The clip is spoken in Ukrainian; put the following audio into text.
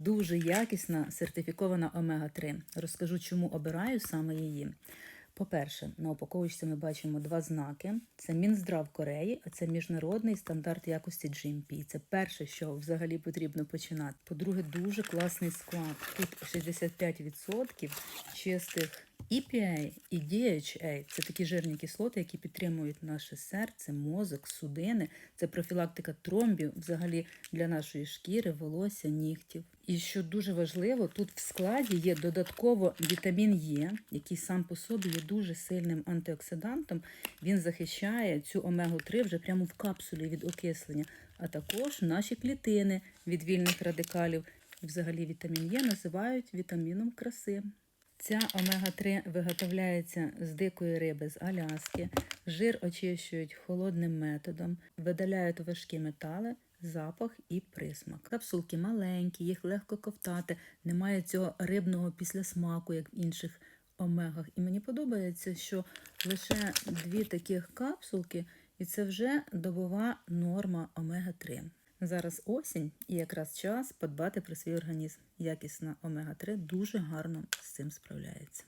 Дуже якісна сертифікована омега-3. Розкажу, чому обираю саме її. По-перше, на упаковочці ми бачимо два знаки: це Мінздрав Кореї, а це міжнародний стандарт якості GMP. Це перше, що взагалі потрібно починати. По-друге, дуже класний склад. Тут 65% чистих EPA і DHA. Це такі жирні кислоти, які підтримують наше серце, мозок, судини. Це профілактика тромбів взагалі для нашої шкіри, волосся, нігтів. І що дуже важливо, тут в складі є додатково вітамін Е, який сам по собі є дуже сильним антиоксидантом. Він захищає цю омегу-3 вже прямо в капсулі від окислення, а також наші клітини від вільних радикалів. Взагалі вітамін Е називають вітаміном краси. Ця омега-3 виготовляється з дикої риби з Аляски. Жир очищують холодним методом, видаляють важкі метали, запах і присмак. Капсулки маленькі, їх легко ковтати, немає цього рибного післясмаку, як в інших омегах. І мені подобається, що лише дві таких капсулки, і це вже добова норма омега-3. Зараз осінь і якраз час подбати про свій організм. Якісна омега-3 дуже гарно з цим справляється.